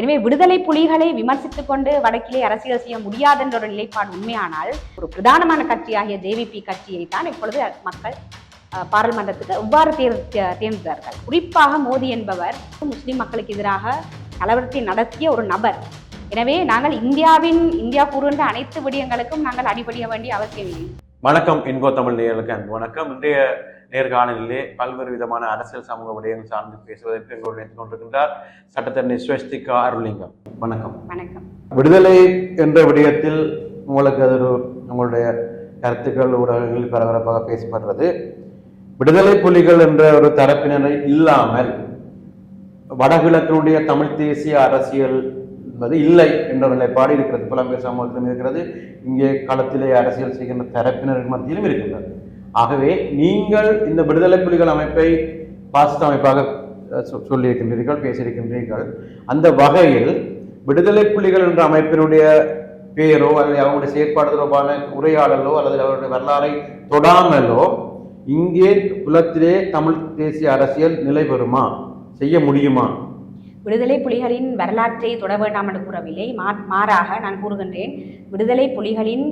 எனவே விடுதலை புலிகளை விமர்சித்துக் கொண்டு வடக்கிலே அரசியல் செய்ய முடியாதென்ற ஒரு நிலைப்பாடு உண்மையானால் ஒரு பிரதானமான கட்சியாகிய ஜேவிபி கட்சியை தான் இப்பொழுது மக்கள் பாராளுமன்றத்துக்கு எவ்வாறு தேர் தேர்ந்தார்கள் குறிப்பாக மோடி என்பவர் முஸ்லிம் மக்களுக்கு எதிராக கலவரத்தை நடத்திய ஒரு நபர். எனவே நாங்கள் இந்தியாவின் இந்தியா கூறுகின்ற அனைத்து விடயங்களுக்கும் நாங்கள் அடிபடிய வேண்டிய அவசியம் இல்லை. வணக்கம் இன்கோ தமிழ் நேயர்களுக்கு வணக்கம். இன்றைய நேர்காணலிலே பல்வேறு விதமான அரசியல் சமூக விடயங்கள் சார்ந்து பேசுவதற்கு எங்களோடு இணைத்துக் கொண்டிருக்கின்றார். சட்டத்தரணி ஸ்வஸ்திகா அருளிங்கம் வணக்கம். வணக்கம். விடுதலை என்ற விடயத்தில் உங்களுக்கு அது ஒரு உங்களுடைய கருத்துக்கள் ஊடகங்களில் பரபரப்பாக பேசப்படுறது. விடுதலை புலிகள் என்ற ஒரு தரப்பினரை இல்லாமல் வடகிழக்கினுடைய தமிழ் தேசிய அரசியல் என்பது இல்லை என்ற ஒரு நிலைப்பாடு இருக்கிறது. புலம்பெயர் சமூகத்திலும் இருக்கிறது. இங்கே களத்திலே அரசியல் செய்கின்ற தரப்பினர் மத்தியிலும் இருக்கின்றது. ஆகவே நீங்கள் இந்த விடுதலை புலிகள் அமைப்பை பாசிட்ட அமைப்பாக சொ- சொல்லியிருக்கின்றீர்கள் பேசியிருக்கின்றீர்கள். அந்த வகையில் விடுதலை புலிகள் என்ற அமைப்பினுடைய பேரோ அல்லது அவங்களுடைய செயற்பாடு தொடர்பான உரையாடலோ அல்லது அவருடைய வரலாறை தொடாமலோ இங்கே புலத்திலே தமிழ் தேசிய அரசியல் நிலை பெறுமா செய்ய முடியுமா? விடுதலை புலிகளின் வரலாற்றை தொட வேண்டாம் என்று கூறவில்லை. மா- மாறாக நான் கூறுகின்றேன் விடுதலை புலிகளின்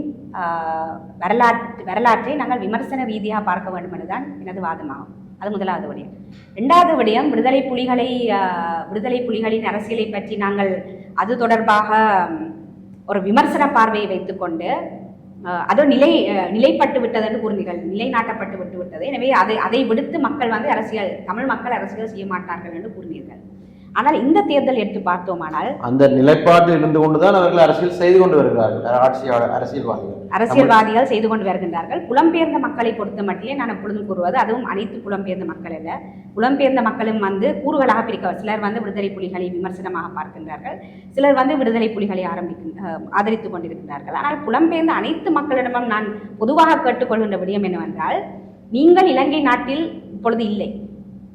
வரலாற்று வரலாற்றை நாங்கள் விமர்சன ரீதியாக பார்க்க வேண்டும் என்றுதான் எனது வாதமாகும். அது முதலாவது விடயம் ரெண்டாவது விடயம் விடுதலை புலிகளை விடுதலை புலிகளின் அரசியலை பற்றி நாங்கள் அது தொடர்பாக ஒரு விமர்சன பார்வையை வைத்துக்கொண்டு அது நிலை நிலைப்பட்டு விட்டது என்று கூறினீர்கள் நிலைநாட்டப்பட்டு விட்டு விட்டது. எனவே அதை அதை விடுத்து மக்கள் வந்து அரசியல் தமிழ் மக்கள் அரசியல் செய்ய மாட்டார்கள் என்று கூறினீர்கள் ஆனால் இந்த தேர்தல் எடுத்து பார்த்தோமானால் அந்த நிலைப்பாட்டில் இருந்து கொண்டுதான் அவர்கள் அரசியல் செய்து கொண்டு வருகிறார்கள். அரசியல்வாதிகள். அரசியல்வாதிகள் செய்து கொண்டு வருகின்றார்கள். புலம்பெயர்ந்த மக்களை பொறுத்த மட்டிலே நான் எப்பொழுதும் கூறுவது அதுவும் அனைத்து புலம்பெயர்ந்த மக்கள் அல்ல. புலம்பெயர்ந்த மக்களும் வந்து கூறுகளாக பிரிக்க சிலர் வந்து விடுதலை புலிகளை விமர்சனமாக பார்க்கின்றார்கள். சிலர் வந்து விடுதலை புலிகளை ஆரம்பிக்க ஆதரித்துக் கொண்டிருக்கின்றார்கள். ஆனால் புலம்பெயர்ந்த அனைத்து மக்களிடமும் நான் பொதுவாக கேட்டுக்கொள்கின்ற விடயம் என்னவென்றால் நீங்கள் இலங்கை நாட்டில் இப்பொழுது இல்லை.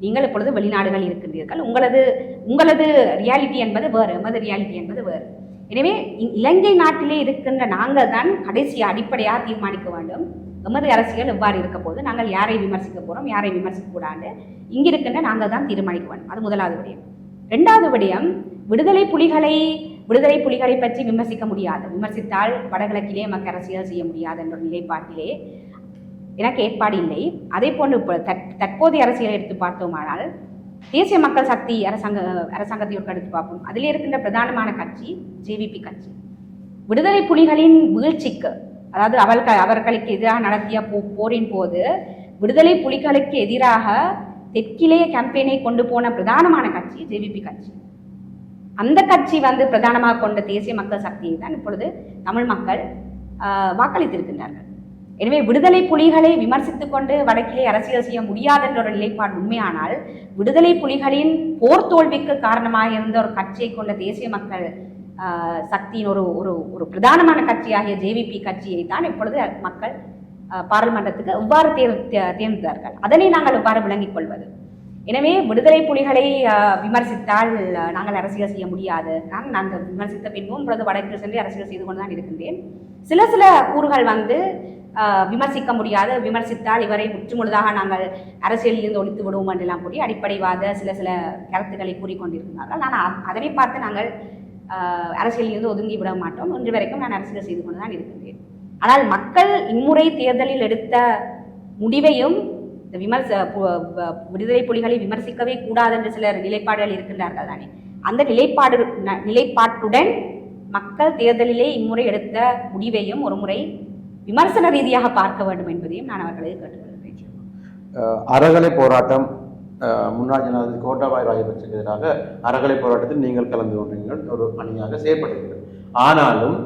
நீங்கள் இப்பொழுது வெளிநாடுகள் இருக்கின்றீர்கள். உங்களது உங்களது ரியாலிட்டி என்பது வேறு எமது ரியாலிட்டி என்பது வேறு. எனவே இலங்கை நாட்டிலே இருக்கின்ற நாங்கள் தான் கடைசி அடிப்படையாக தீர்மானிக்க வேண்டும். எமது அரசியல் எவ்வாறு இருக்க போது நாங்கள் யாரை விமர்சிக்க போகிறோம் யாரை விமர்சிக்க கூடாது இங்கிருக்கின்ற நாங்கள் தான் தீர்மானிக்க வேண்டும். அது முதலாவது விடயம். ரெண்டாவது விடயம் விடுதலை புலிகளை விடுதலை புலிகளை பற்றி விமர்சிக்க முடியாது. விமர்சித்தால் வடகிழக்கிலே மக்கள் அரசியல் செய்ய முடியாது என்ற நிலைப்பாட்டிலே எனக்கு ஏற்பாடு இல்லை. அதே போன்று இப்போ தற் தற்போதைய அரசியலை எடுத்து பார்த்தோமானால் தேசிய மக்கள் சக்தி அரசாங்க அரசாங்கத்தை எடுத்து பார்ப்போம். அதில் இருக்கின்ற பிரதானமான கட்சி ஜேவிபி கட்சி. விடுதலை புலிகளின் வீழ்ச்சிக்கு அதாவது அவள் அவர்களுக்கு எதிராக நடத்திய போ போரின் போது விடுதலை புலிகளுக்கு எதிராக தெற்கிலேயே கேம்பெயினை கொண்டு போன பிரதானமான கட்சி ஜேவிபி கட்சி. அந்த கட்சி வந்து பிரதானமாக கொண்ட தேசிய மக்கள் சக்தியை தான் இப்பொழுது தமிழ் மக்கள் ஆஹ், வாக்களித்திருக்கின்றார்கள். எனவே விடுதலை புலிகளை விமர்சித்துக் கொண்டு வடக்கிலே அரசியல் செய்ய முடியாது என்ற ஒரு நிலைப்பாடு உண்மையானால் விடுதலை புலிகளின் போர் தோல்விக்கு காரணமாக இருந்த ஒரு கட்சியை கொண்ட தேசிய மக்கள் சக்தியின் ஒரு ஒரு ஒரு பிரதானமான கட்சியாகிய ஜேவிபி கட்சியை தான் இப்பொழுது மக்கள் பாராளுமன்றத்துக்கு எவ்வாறு தேர் தே- தேர்ந்தார்கள் அதனை நாங்கள் எவ்வாறு விளங்கிக் கொள்வது? எனவே விடுதலை புலிகளை விமர்சித்தால் நாங்கள் அரசியல் செய்ய முடியாது. நான் அந்த விமர்சித்த பின்பும் இப்பொழுது வடக்கு சென்று அரசியல் செய்து கொண்டு தான் இருக்கின்றேன். சில சில கூறுகள் வந்து விமர்சிக்க முடியாது. விமர்சித்தால் இவரை முற்றுமுழுதாக நாங்கள் அரசியலில் இருந்து ஒழித்து விடுவோம் என்றெல்லாம் கூறி அடிப்படைவாத சில சில கருத்துக்களை கூறிக்கொண்டிருக்கிறார்கள் நான் அதனை பார்த்து நாங்கள் அரசியலில் இருந்து ஒதுங்கி விட மாட்டோம். இன்று வரைக்கும் நான் அரசியல் செய்து கொண்டு தான் இருக்கின்றேன். ஆனால் மக்கள் இம்முறை தேர்தலில் எடுத்த முடிவையும் இந்த விமர்ச விடுதலை புலிகளை விமர்சிக்கவே கூடாது என்று சிலர் நிலைப்பாடுகள் இருக்கின்றார்கள் தானே. அந்த நிலைப்பாடு நிலைப்பாட்டுடன் மக்கள் தேர்தலிலே இம்முறை எடுத்த முடிவையும் ஒரு முறை விமர்சன ரீதியாக பார்க்க வேண்டும் என்பதையும் நான் அவர்களை கேட்டுக்கொள்கிறேன். அஹ் அறகலை போராட்டம் முன்னாள் ஜனாதிபதி கோட்டாபாய் ராஜபக்சக்கு எதிராக அறகலை போராட்டத்தில் நீங்கள் கலந்து கொண்டீர்கள் ஒரு அணியாக செயற்பட்டீர்கள் ஆனாலும்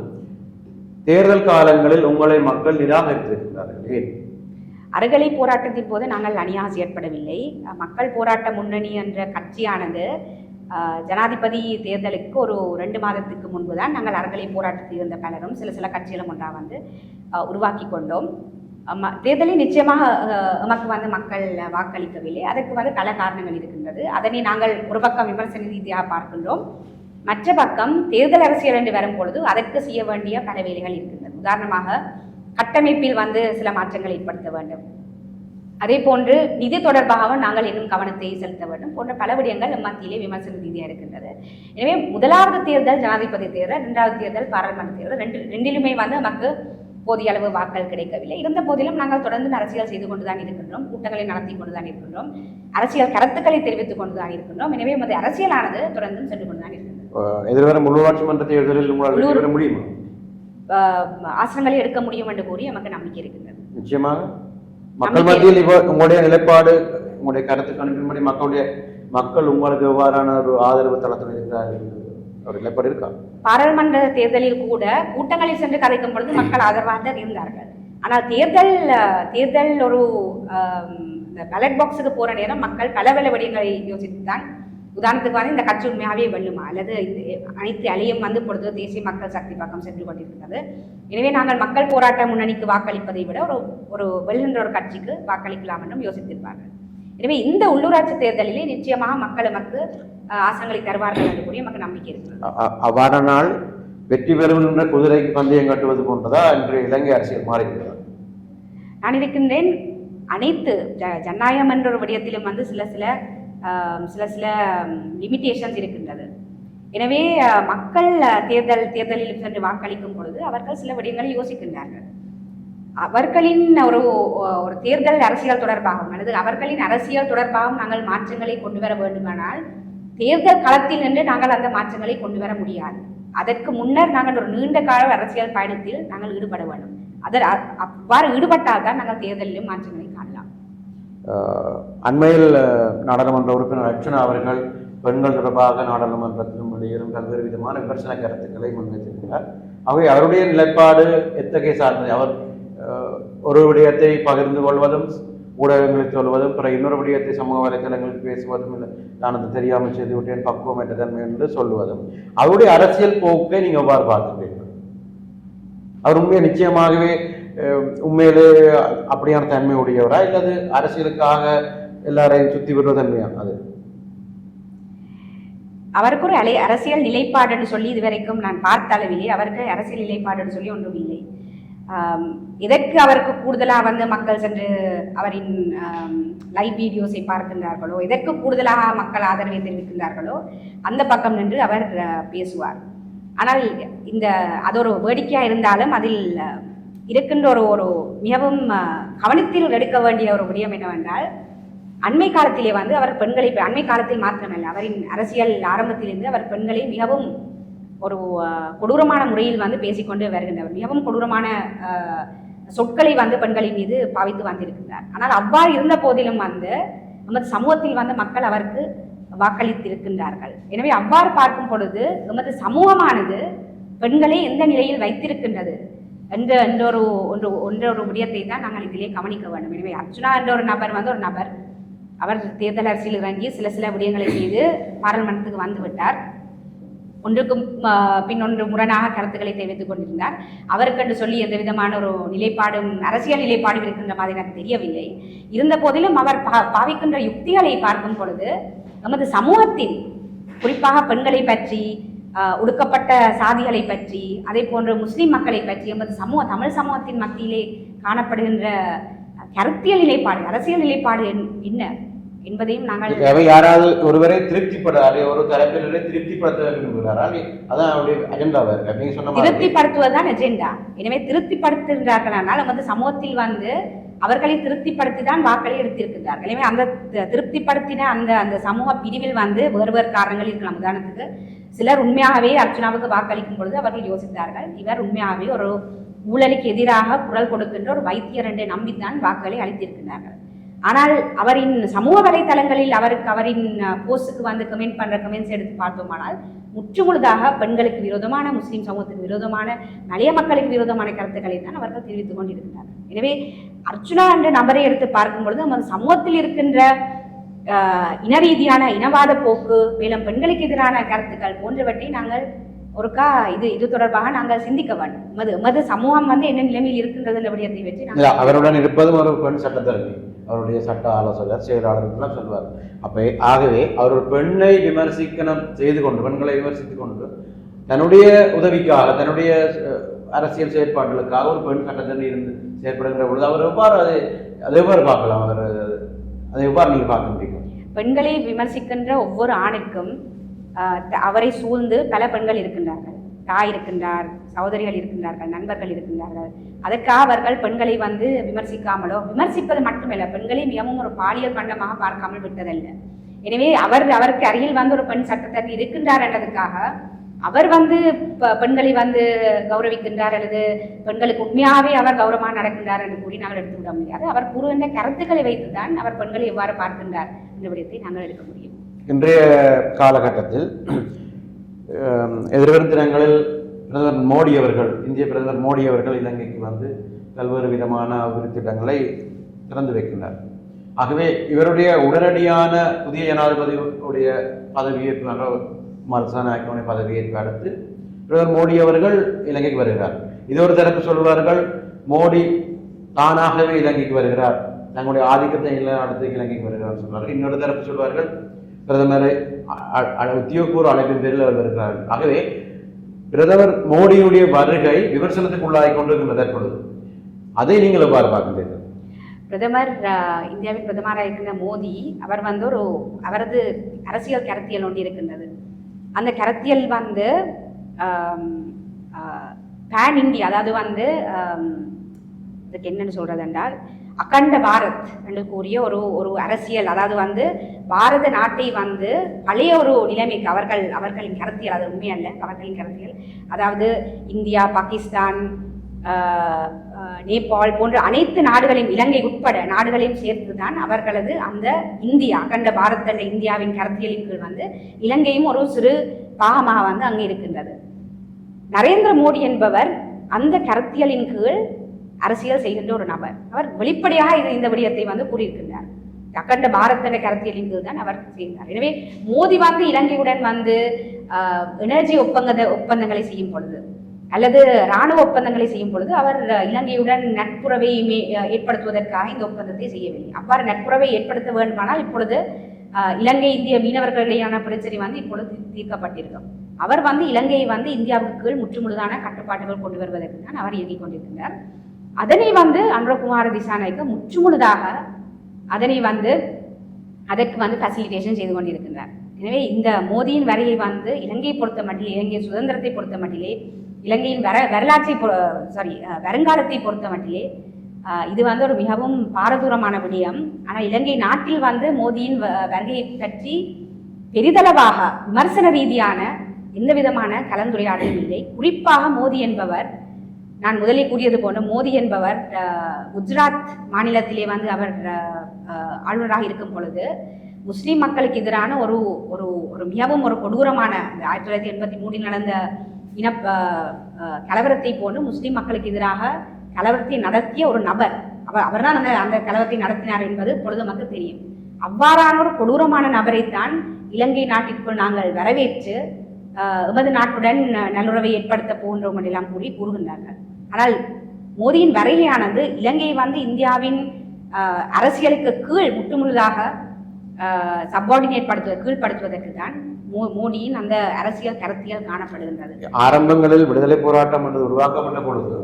தேர்தல் காலங்களில் உங்களை மக்கள் நிராகரித்திருக்கிறார்கள் ஏன்? அறகலை போராட்டத்தின் போது நாங்கள் அணியாக செயற்படவில்லை மக்கள் போராட்ட முன்னணி என்ற கட்சியானது ஜனாதிபதி தேர்தலுக்கு ஒரு ரெண்டு மாதத்துக்கு முன்பு தான் நாங்கள் அறகலை போராட்டத்தில் இருந்த பலரும் சில சில கட்சிகளும் ஒன்றாக வந்து உருவாக்கி கொண்டோம். தேர்தலில் நிச்சயமாக நமக்கு எமக்கு வந்து மக்கள் வாக்களிக்கவில்லை. அதற்கு வந்து பல காரணங்கள் இருக்கின்றது. அதனை நாங்கள் ஒரு பக்கம் விமர்சன ரீதியாக பார்க்கின்றோம். மற்ற பக்கம் தேர்தல் அரசியல் என்று வரும் பொழுது அதற்கு செய்ய வேண்டிய பல வேலைகள் இருக்கின்றது உதாரணமாக கட்டமைப்பில் வந்து சில மாற்றங்களை ஏற்படுத்த வேண்டும். அதே போன்று நிதி தொடர்பாகவும் நாங்கள் இன்னும் கவனத்தை செலுத்த வேண்டும் போன்ற பல விடயங்கள் நம் மத்தியிலே விமர்சன ரீதியாக இருக்கின்றது. எனவே முதலாவது தேர்தல் ஜனாதிபதி தேர்தல் இரண்டாவது தேர்தல் பாராளுமன்ற தேர்தல் ரெண்டு ரெண்டிலுமே வந்து நமக்கு போதிய அளவு வாக்கள் கிடைக்கவில்லை. இருந்த போதிலும் நாங்கள் தொடர்ந்து அரசியல் செய்து கொண்டுதான் இருக்கின்றோம் கூட்டங்களை நடத்தி கொண்டுதான் இருக்கின்றோம் அரசியல் கருத்துக்களை தெரிவித்துக் கொண்டுதான் இருக்கின்றோம். எனவே எமது அரசியலானது தொடர்ந்து சென்று கொண்டுதான் இருக்கின்றோம் எதிர்வரும் உள்ளூராட்சி மன்ற தேர்தலில் முடியுமா? ஆசனங்களை எடுக்க முடியும் என்று கூறி நமக்கு நம்பிக்கை இருக்கின்றது நிச்சயமாக மக்கள் மத்தியில் இப்போ உங்களுடைய நிலைப்பாடு உங்களுடைய கருத்து கணிப்பின்படி மக்களுடைய மக்கள் உங்களுக்கு எவ்வாறான ஒரு ஆதரவு தளத்தில் இருக்கிறார்கள் ஒரு நிலைப்பாடு இருக்கா? பாராளுமன்ற தேர்தலில் கூட கூட்டங்களில் சென்று கதைக்கும் பொழுது மக்கள் ஆதரவாக தான் இருந்தார்கள். ஆனால் தேர்தல் தேர்தல் ஒரு பேலட் பாக்ஸுக்கு போற நேரம் மக்கள் பல பல விடயங்களை யோசித்து தான் உதாரணத்துக்கு வந்து இந்த கட்சி உண்மையாகவே வெல்லுமா? அல்லது அனைத்து அழியும் வந்து பொழுது தேசிய மக்கள் சக்தி பக்கம் சென்று கொண்டிருக்கிறது. எனவே நாங்கள் மக்கள் போராட்ட முன்னணிக்கு வாக்களிப்பதை விட ஒரு ஒரு வெல்கின்ற ஒரு கட்சிக்கு வாக்களிக்கலாம் என்றும் யோசித்திருப்பார்கள். எனவே இந்த உள்ளூராட்சி தேர்தலிலே நிச்சயமாக மக்கள் நமக்கு அஹ், ஆசனங்களை தருவார்கள் என்று கூறி நமக்கு நம்பிக்கை இருக்கிறது. அ- அ- அவ்வாறானால் வெற்றி பெறுகின்ற குதிரைக்கு பந்தயம் கட்டுவது போன்றதா இன்று இலங்கை அரசியல் மாறி இருக்கிறதா நான் இருக்கின்றேன் அனைத்து ஜ ஜனநாயகம் என்ற ஒரு விடயத்திலும் வந்து சில சில சில சில லிமிட்டேஷன்ஸ் இருக்கின்றது. எனவே மக்கள் தேர்தல் தேர்தலில் சென்று வாக்களிக்கும் பொழுது அவர்கள் சில விடயங்களை யோசிக்கின்றார்கள். அவர்களின் ஒரு ஒரு தேர்தல் அரசியல் தொடர்பாகவும் அல்லது அவர்களின் அரசியல் தொடர்பாகவும் நாங்கள் மாற்றங்களை கொண்டு வர வேண்டுமானால் தேர்தல் களத்தில் நின்று நாங்கள் அந்த மாற்றங்களை கொண்டு வர முடியாது. அதற்கு முன்னர் நாங்கள் ஒரு நீண்ட கால அரசியல் பயணத்தில் நாங்கள் ஈடுபட வேண்டும். அதில் அவ்வாறு ஈடுபட்டால் தான் நாங்கள் தேர்தலிலும் மாற்றங்களை அண்மையில் நாடாளுமன்ற உறுப்பினர் அர்ச்சனா அவர்கள் பெண்கள் தொடர்பாக நாடாளுமன்றத்திலும் வெளியேறும் பல்வேறு விதமான விமர்சன கருத்துக்களை முன்வைத்திருக்கிறார். அவை அவருடைய நிலைப்பாடு எத்தகைய சார்ந்தது? அவர் ஒரு விடயத்தை பகிர்ந்து கொள்வதும் ஊடகங்களுக்கு சொல்வதும் பிற இன்னொரு விடயத்தை சமூக வலைத்தளங்களுக்கு பேசுவதும் இல்லை. நான் அதை தெரியாமல் செய்து விட்டேன் பக்குவம் என்ற தன்மை என்று சொல்லுவதும். அவருடைய அரசியல் போக்கை நீங்கள் எவ்வாறு பார்க்கிறீர்கள் அவர் உண்மையை நிச்சயமாகவே உண்மையிலே அப்படியான தன்மை உடையவரா? இல்லது அரசியலுக்காக எல்லாரையும் சுத்தி விடுற தன்மையா? அது. அவருக்கு ஒரு அலை அரசியல் நிலைப்பாடுன்னு சொல்லி இதுவரைக்கும் நான் பார்த்த அளவிலே அவருக்கு அரசியல் நிலைப்பாடுன்னு சொல்லி ஒன்றும் இல்லை. எதற்கு அவருக்கு கூடுதலாக வந்து மக்கள் சென்று அவரின் லைவ் வீடியோஸை பார்க்கின்றார்களோ எதற்கு கூடுதலாக மக்கள் ஆதரவை தெரிவிக்கின்றார்களோ அந்த பக்கம் நின்று அவர் பேசுவார். ஆனால் இந்த அது ஒரு வேடிக்கையாக இருந்தாலும் அதில் இருக்கின்ற ஒரு ஒரு மிகவும் கவனத்தில் எடுக்க வேண்டிய ஒரு விடயம் என்னவென்றால் அண்மை காலத்திலே வந்து அவர் பெண்களை அண்மை காலத்தில் மாத்திரமல்ல அவரின் அரசியல் ஆரம்பத்திலிருந்து அவர் பெண்களை மிகவும் ஒரு கொடூரமான முறையில் வந்து பேசிக்கொண்டு வருகின்றவர். மிகவும் கொடூரமான சொற்களை வந்து பெண்களின் மீது பாவித்து வந்திருக்கின்றார். ஆனால் அவ்வாறு இருந்த போதிலும் வந்து நமது சமூகத்தில் வந்து மக்கள் அவருக்கு வாக்களித்திருக்கின்றார்கள். எனவே அவ்வாறு பார்க்கும் பொழுது நமது சமூகமானது பெண்களை எந்த நிலையில் வைத்திருக்கின்றது? என்ற என்ற ஒரு ஒன்று ஒன்ற ஒரு விடயத்தை தான் நாங்கள் இதிலே கவனிக்க வேண்டும். எனவே அர்ச்சுனா என்ற ஒரு நபர் வந்து ஒரு நபர். அவர் தேர்தல் அரசியல் இறங்கி சில சில விடயங்களை செய்து பாராளுமன்றத்துக்கு வந்து விட்டார். ஒன்றுக்கும் பின் பின்னொன்று முரணாக கருத்துக்களை தெரிவித்துக் கொண்டிருந்தார். அவருக்கென்று சொல்லி எந்த விதமான ஒரு நிலைப்பாடும் அரசியல் நிலைப்பாடும் இருக்கின்ற மாதிரி எனக்கு தெரியவில்லை. இருந்த போதிலும் அவர் பா- பாவிக்கின்ற யுக்திகளை பார்க்கும் பொழுது நமது சமூகத்தின் குறிப்பாக பெண்களை பற்றி ஒடுக்கப்பட்ட சாதிகளை பற்றி அதே போன்று முஸ்லிம் மக்களை பற்றி எமது சமூக தமிழ் சமூகத்தின் மத்தியிலே காணப்படுகின்ற கருத்தியல் நிலைப்பாடு அரசியல் நிலைப்பாடு என்- என்ன என்பதையும் நாங்கள் யாராவது ஒருவரை திருப்திப்பட அல்லது ஒரு தரப்பினரை திருப்திப்படுத்த விரும்புகிறாரா? அல்ல அதான் அவருடைய அஜெண்டாவா இருக்கு. நீங்க சொன்ன மாதிரி. திருப்திப்படுத்துவதுதான் எஜெண்டா எனவே திருப்திப்படுத்துகின்றார்களானால் நமது சமூகத்தில் வந்து அவர்களை திருப்திப்படுத்தி தான் வாக்களை எடுத்திருக்கிறார்கள் எனவே அந்த திருப்திப்படுத்தின அந்த அந்த சமூக பிரிவில் வந்து வேறு வேறு காரணங்கள் இருக்கலாம். உதாரணத்துக்கு சிலர் உண்மையாகவே அர்ச்சனாவுக்கு வாக்களிக்கும் பொழுது அவர்கள் யோசித்தார்கள் இவர் உண்மையாகவே ஒரு ஊழலுக்கு எதிராக குரல் கொடுக்கின்ற ஒரு வைத்தியர் என்று நம்பித்தான் வாக்குகளை அளித்திருக்கிறார்கள் ஆனால் அவரின் சமூக வலைத்தளங்களில் அவருக்கு அவரின் போஸ்டுக்கு வந்து கமெண்ட் பண்ற கமெண்ட்ஸ் எடுத்து பார்த்தோமானால் முற்றுமுழுதாக பெண்களுக்கு விரோதமான முஸ்லீம் சமூகத்துக்கு விரோதமான மலைய மக்களுக்கு விரோதமான கருத்துக்களை தான் அவர்கள் தெரிவித்துக் கொண்டிருக்கிறார்கள் எனவே அர்ச்சுனா என்ற நபரை எடுத்து பார்க்கும் பொழுது நமது சமூகத்தில் இருக்கின்ற ஆஹ், இன ரீதியான இனவாத போக்கு மேலும் பெண்களுக்கு எதிரான கருத்துக்கள் போன்றவற்றை நாங்கள் ஒருக்கா இது இது தொடர்பாக நாங்கள் சிந்திக்க வேண்டும். எமது எமது சமூகம் வந்து என்ன நிலைமையில் இருக்கின்றது விடயத்தை வச்சு அவருடன் இருப்பதும் ஒரு பெண் சட்டத்தரணி அவருடைய சட்ட ஆலோசகர் செயலாளர் எல்லாம் சொல்வார். அப்ப ஆகவே அவர் ஒரு பெண்ணை விமர்சிக்கணும் செய்து கொண்டு பெண்களை விமர்சித்துக் கொண்டு தன்னுடைய உதவிக்காக தன்னுடைய அரசியல் செயற்பாடுகளுக்காக ஒரு பெண் சட்டத்தண்ணி இருந்து செயற்படுகின்ற பொழுது அவர் எவ்வாறு அதை அதை எவ்வாறு பார்க்கலாம்? அவர் அதை எவ்வாறு நீங்கள் பார்க்க முடியும் பெண்களை விமர்சிக்கின்ற ஒவ்வொரு ஆணுக்கும் ஆஹ், அவரை சூழ்ந்து பல பெண்கள் இருக்கின்றார்கள். தாய் இருக்கின்றார் சகோதரிகள் இருக்கின்றார்கள் நண்பர்கள் இருக்கின்றார்கள். அதற்காக அவர்கள் பெண்களை வந்து விமர்சிக்காமலோ விமர்சிப்பது மட்டுமல்ல பெண்களை மிகவும் ஒரு பாலியல் மண்டமாக பார்க்காமல் விட்டதல்ல. எனவே அவர் அவருக்கு அருகில் வந்து ஒரு பெண் சட்டத்தில் இருக்கின்றார் என்றதுக்காக அவர் வந்து ப- பெண்களை வந்து கௌரவிக்கின்றார் அல்லது பெண்களுக்கு உண்மையாகவே அவர் கௌரவமாக நடக்கின்றார் என்று கூறி நாங்கள் எடுத்துவிட முடியாது. அவர் கூறுகின்ற கருத்துக்களை வைத்துதான் அவர் பெண்களை எவ்வாறு பார்க்கின்றார் என்ற விடயத்தை நாங்கள் எடுக்க முடியும். இன்றைய காலகட்டத்தில் எதிர்வரும் தினங்களில் பிரதமர் மோடி அவர்கள் இந்திய பிரதமர் மோடி அவர்கள் இலங்கைக்கு வந்து பல்வேறு விதமான அபிவிருத்தி திட்டங்களை திறந்து வைக்கின்றார். ஆகவே இவருடைய உடனடியான புதிய ஜனாதிபதியுடைய பதவியேற்பு மருசாநாயக்கனுடைய பதவியேற்பு அடுத்து பிரதமர் மோடி அவர்கள் இலங்கைக்கு வருகிறார். இது ஒரு தரப்பு சொல்வார்கள் மோடி தானாகவே இலங்கைக்கு வருகிறார். தங்களுடைய ஆதிக்கத்தை நிலைநாட்டு இலங்கைக்கு வருகிறார் சொல்வார்கள் இன்னொரு தரப்பு சொல்வார்கள் பிரதமரை உத்தியோகபூர்வ அழைப்பின் பேரில் அவர் வருகிறார்கள் ஆகவே பிரதமர் மோடியுடைய வருகை விமர்சனத்துக்கு உள்ளாகி கொண்டிருக்கின்ற தற்பொழுது அதை நீங்கள் எவ்வாறு பார்க்கின்றீர்கள்? பிரதமர் இந்தியாவின் பிரதமராக இருக்கின்ற மோடி அவர் வந்து ஒரு அவரது அரசியல் கருத்தியல் ஒன்று இருக்கின்றது. அந்த கரத்தியல் வந்து பேன் இந்தியா அதாவது வந்து இதுக்கு என்னன்னு சொல்கிறது என்றால் அகண்ட பாரத் என்று கூறிய ஒரு ஒரு அரசியல் அதாவது வந்து பாரத நாட்டை வந்து பழைய ஒரு நிலைமைக்கு அவர்கள் அவர்களின் கருத்தியல் அது உண்மையல்ல அவர்களின் கருத்தியல். அதாவது இந்தியா பாகிஸ்தான் நேபாள் போன்ற அனைத்து நாடுகளையும் இலங்கை உட்பட நாடுகளையும் சேர்த்து தான் அவர்களது அந்த இந்தியா அகண்ட பாரத் என்ற இந்தியாவின் கருத்தியலின் கீழ் வந்து இலங்கையும் ஒரு சிறு பாகமாக வந்து அங்கே இருக்கின்றது. நரேந்திர மோடி என்பவர் அந்த கருத்தியலின் கீழ் அரசியல் செய்கின்ற ஒரு நபர். அவர் வெளிப்படையாக இது இந்த விடயத்தை வந்து கூறியிருக்கின்றார். அகண்ட பாரத் என்ற கருத்தியலின் கீழ் தான் அவர் செய்கிறார் எனவே மோடி வந்து இலங்கையுடன் வந்து எனர்ஜி ஒப்பந்த ஒப்பந்தங்களை செய்யும் பொழுது அல்லது இராணுவ ஒப்பந்தங்களை செய்யும் பொழுது அவர் இலங்கையுடன் நட்புறவை மே- ஏற்படுத்துவதற்காக இந்த ஒப்பந்தத்தை செய்யவில்லை. அவ்வாறு நட்புறவை ஏற்படுத்த வேண்டுமானால் இப்பொழுது இலங்கை இந்திய மீனவர்களிடையான பிரச்சனை வந்து இப்பொழுது தீர்க்கப்பட்டிருக்கும். அவர் வந்து இலங்கையை வந்து இந்தியாவுக்கு கீழ் முற்றுமுழுதான கட்டுப்பாடுகள் கொண்டு வருவதற்கு தான் அவர் எழுதி கொண்டிருக்கிறார். அதனை வந்து அன்றகுமார திசாநாய்க்கு முற்றுமுழுதாக அதனை வந்து அதற்கு வந்து ஃபெசிலிட்டேஷன் செய்து கொண்டிருக்கின்றார். எனவே இந்த மோதியின் வரையை வந்து இலங்கையை பொறுத்த மட்டிலே இலங்கையின் சுதந்திரத்தை பொறுத்த மட்டிலே இலங்கையின் வர வரலாற்றை சாரி வருங்காலத்தை பொறுத்த மட்டிலே இது வந்து ஒரு மிகவும் பாரதூரமான விடயம். ஆனால் இலங்கை நாட்டில் வந்து மோடியின் வருகையை பற்றி பெரிதளவாக விமர்சன ரீதியான எந்த விதமான கலந்துரையாடலும் இல்லை. குறிப்பாக மோடி என்பவர் நான் முதலில் கூறியது போன்ற மோடி என்பவர் குஜராத் மாநிலத்திலே வந்து அவர் ஆளுநராக இருக்கும் பொழுது முஸ்லீம் மக்களுக்கு எதிரான ஒரு ஒரு ஒரு மிகவும் ஒரு கொடூரமான ஆயிரத்தி தொள்ளாயிரத்தி எண்பத்தி மூணில் நடந்த இன கலவரத்தை போன்று முஸ்லீம் மக்களுக்கு எதிராக கலவரத்தை நடத்திய ஒரு நபர். அவர் அவர்தான் அந்த அந்த கலவரத்தை நடத்தினார் என்பது பொழுது மக்கள் தெரியும். அவ்வாறான ஒரு கொடூரமான நபரைத்தான் இலங்கை நாட்டிற்குள் நாங்கள் வரவேற்று எமது நாட்டுடன் நல்லுறவை ஏற்படுத்த போன்றோம் என்றெல்லாம் கூறி கூறுகின்றார்கள். ஆனால் மோடியின் வருகையானது இலங்கை வந்து இந்தியாவின் அரசியலுக்கு கீழ் முட்டுமுழுதாக சப்பார்டினேட் படுத்துவ கீழ்ப்படுத்துவதற்கு தான் மோடியின் அந்த அரசியல் கருத்தியல் காணப்படுகின்றது. ஆரம்பங்களில் விடுதலை போராட்டம் என்று உருவாக்கப்பட்ட பொழுது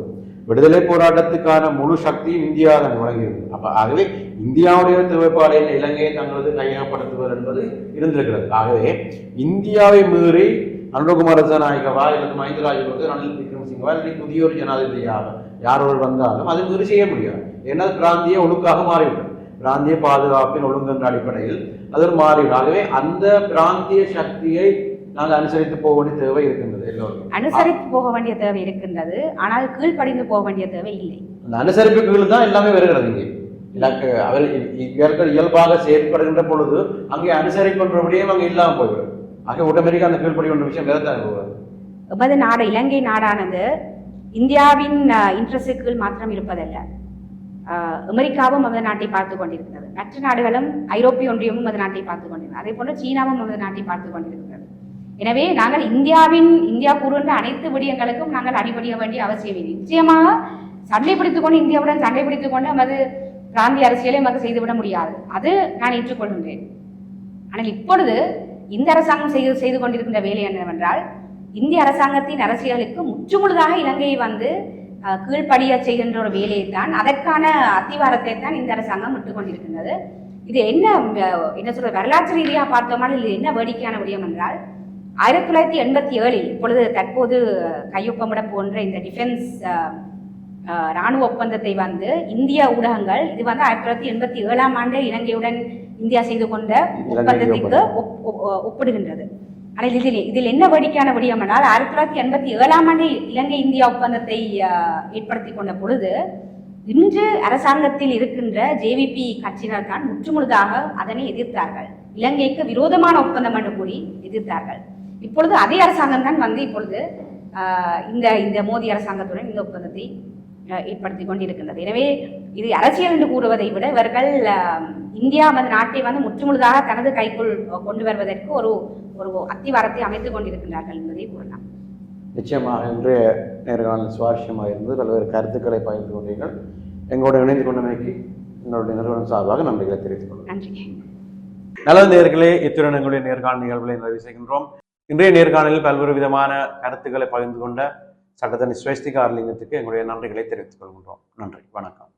விடுதலை போராட்டத்துக்கான முழு சக்தியும் இந்தியா தான் வழங்கியது அப்ப ஆகவே இந்தியாவுடைய தேவைப்பாடு இலங்கையை தங்களது கையகப்படுத்துவது என்பது இருந்திருக்கிறது. ஆகவே இந்தியாவை மீறி அனுரகுமார ஜனநாயகவா அல்லது மஹிந்த ராஜபக்சே ரணில் விக்ரமசிங்கவா இல்லை புதிய ஒரு ஜனாதிபதியாக ஒரு வந்தாலும் அது மீறி செய்ய முடியாது. ஏன்னா பிராந்திய ஒழுக்காக மாறிவிடும் பிராந்திய பாதுகாப்பின் ஒழுங்கு என்ற அடிப்படையில் அது ஒரு மாறிவிடும். ஆகவே அந்த பிராந்திய சக்தியை நாங்கள் அனுசரித்து போக வேண்டிய தேவை இருக்கின்றது எல்லோருக்கும். அனுசரித்து போக வேண்டிய தேவை இருக்கின்றது. ஆனால் கீழ்ப்படிந்து போக வேண்டிய தேவை இல்லை. அந்த அனுசரிப்பு கீழ் தான் எல்லாமே வருகிறது இங்கே. இலக்கு அவர் இவர்கள் இயல்பாக செயற்படுகின்ற பொழுது அங்கே அனுசரிக்கின்ற விடயம் அங்கே இல்லாமல் போய்விடும். ஆக ஆட்டோமேட்டிக்காக அந்த கீழ்ப்படி என்ற விஷயம் வேறத்தான் போகிறது எமது நாடு இலங்கை நாடானது இந்தியாவின் இன்ட்ரெஸ்டுக்கு மாத்திரம் இருப்பதல்ல. அமெரிக்காவும் நமது நாட்டை பார்த்து கொண்டிருக்கிறது. மற்ற நாடுகளும் ஐரோப்பிய ஒன்றியமும் நமது நாட்டை பார்த்து கொண்டிருக்கிறது. அதே போன்று சீனாவும் நமது நாட்டை பார்த்து கொண்டிருக்கிறது. எனவே நாங்கள் இந்தியாவின் இந்தியா கூறுகின்ற அனைத்து விடயங்களுக்கும் நாங்கள் அடிபடிய வேண்டிய அவசியம் இல்லை. நிச்சயமாக சண்டை பிடித்துக் கொண்டு இந்தியாவுடன் சண்டை பிடித்துக் கொண்டு நமது பிராந்திய அரசியலை நமக்கு செய்துவிட முடியாது. அது நான் ஏற்றுக்கொள்கின்றேன். ஆனால் இப்பொழுது இந்த அரசாங்கம் செய்து செய்து கொண்டிருக்கின்ற வேலை என்னவென்றால் இந்திய அரசாங்கத்தின் அரசியலுக்கு முற்றுமுழுதாக இலங்கையை வந்து கீழ்ப்படிய செய்கின்ற ஒரு வேலையை தான் அதற்கான அத்திவாரத்தை தான் இந்த அரசாங்கம் விட்டு கொண்டிருக்கின்றது. இது என்ன என்ன சொல்ற வரலாற்று ரீதியாக பார்த்தோம்னால் இது என்ன வேடிக்கையான விடயம் என்றால் ஆயிரத்தி தொள்ளாயிரத்தி எண்பத்தி ஏழில் இப்பொழுது தற்போது கையொப்பமிட போன்ற இந்த டிஃபென்ஸ் ராணுவ ஒப்பந்தத்தை வந்து இந்திய ஊடகங்கள் இது வந்து ஆயிரத்தி தொள்ளாயிரத்தி எண்பத்தி ஏழாம் ஆண்டு இலங்கையுடன் இந்தியா செய்து கொண்ட ஒப்பந்தத்திற்கு ஒப்- ஒப்- ஒப்பிடுகின்றது. ஆனால் இதில் இதில் என்ன வேடிக்கையான விடயம் என்றால் ஆயிரத்தி தொள்ளாயிரத்தி எண்பத்தி ஏழாம் ஆண்டு இலங்கை இந்தியா ஒப்பந்தத்தை ஏற்படுத்தி கொண்ட பொழுது இன்று அரசாங்கத்தில் இருக்கின்ற ஜேவிபி கட்சியினர் தான் முற்றுமுழுதாக அதனை எதிர்த்தார்கள். இலங்கைக்கு விரோதமான ஒப்பந்தம் என்று கூறி எதிர்த்தார்கள். இப்பொழுது அதே அரசாங்கம் தான் வந்து இப்பொழுது இந்த இந்த மோடி அரசாங்கத்துடன் இந்த ஒப்பந்தத்தை ஏற்படுத்தி கொண்டிருக்கின்றது. எனவே இது அரசியல் என்று கூறுவதை விட இவர்கள் இந்தியா வந்து நாட்டை வந்து முற்றுமுழுதாக தனது கைக்குள் கொண்டு வருவதற்கு ஒரு ஒரு அத்திவாரத்தை அமைத்துக் கொண்டிருக்கின்றார்கள் என்பதை கூறலாம். நிச்சயமாக இன்றைய நேர்காணல் சுவாரஸ்யமாக இருந்து பல்வேறு கருத்துக்களை பகிர்ந்து கொண்டீர்கள். எங்களோடு இணைந்து கொண்டமைக்கு எங்களுடைய நிறுவனம் சார்பாக நன்றிகளை தெரிவித்துக் கொள்கிறோம். நன்றி. நல்லது நேர்களே இத்துடன் எங்களுடைய நேர்காணல் நிகழ்வுகளை நிறைவு செய்கின்றோம். இன்றைய நேர்காணலில் பல்வேறு விதமான கருத்துக்களை பகிர்ந்து கொண்ட சட்டத்தனி ஸ்வேஸ்திகா ஆர்லிங்கத்துக்கு எங்களுடைய நன்றிகளை தெரிவித்துக் கொள்கின்றோம். நன்றி. வணக்கம்.